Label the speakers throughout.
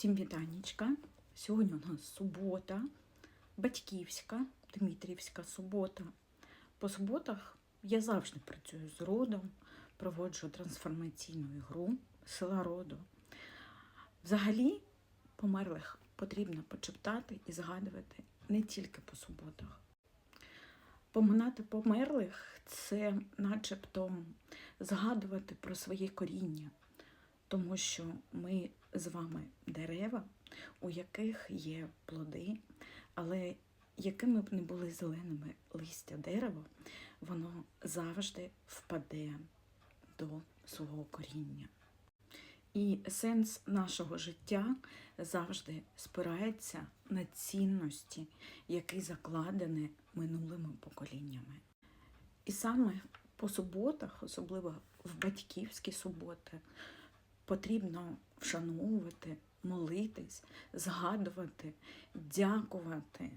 Speaker 1: Всім вітанечка. Сьогодні у нас субота, батьківська, Дмитрівська субота. По суботах я завжди працюю з родом, проводжу трансформаційну ігру села роду. Взагалі, померлих потрібно почептати і згадувати не тільки по суботах. Поминати померлих це начебто згадувати про своє коріння, тому що ми з вами дерева, у яких є плоди, але якими б не були зеленими листя дерева, воно завжди впаде до свого коріння. І сенс нашого життя завжди спирається на цінності, які закладені минулими поколіннями. І саме по суботах, особливо в батьківські суботи, потрібно вшановувати, молитись, згадувати, дякувати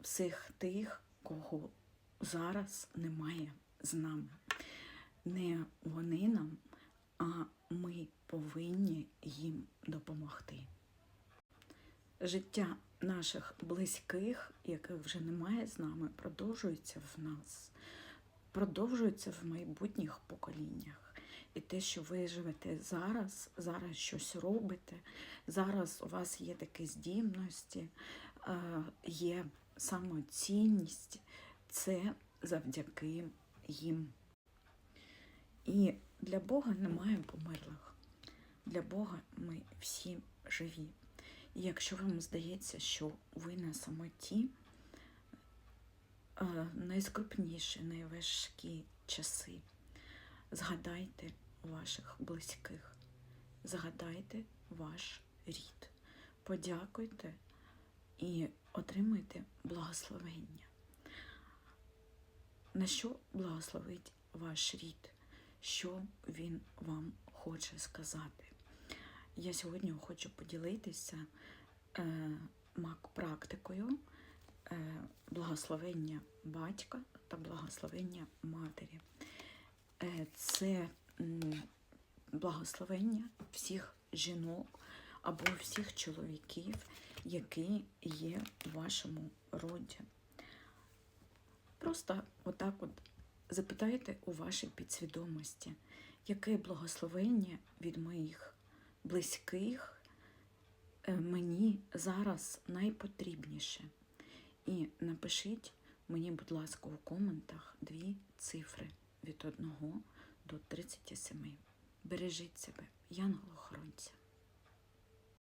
Speaker 1: всіх тих, кого зараз немає з нами. Не вони нам, а ми повинні їм допомогти. Життя наших близьких, яких вже немає з нами, продовжується в нас, продовжується в майбутніх поколіннях. І те, що ви живете зараз, зараз щось робите, зараз у вас є такі здібності, е, є самоцінність, це завдяки їм. І для Бога немає померлих. Для Бога ми всі живі. І якщо вам здається, що ви на самоті, найскрупніші, найважкі часи, згадайте ваших близьких, згадайте ваш рід, подякуйте і отримуйте благословення. На що благословить ваш рід? Що він вам хоче сказати? Я сьогодні хочу поділитися е, мак-практикою е, благословення батька та благословення матері. Е, це благословення всіх жінок або всіх чоловіків, які є в вашому роді. Просто отак от запитайте у вашій підсвідомості, яке благословення від моїх близьких е, мені зараз найпотрібніше. І напишіть мені, будь ласка, у коментах дві цифри від 1 до 37. Бережіть себе, янголохоронця.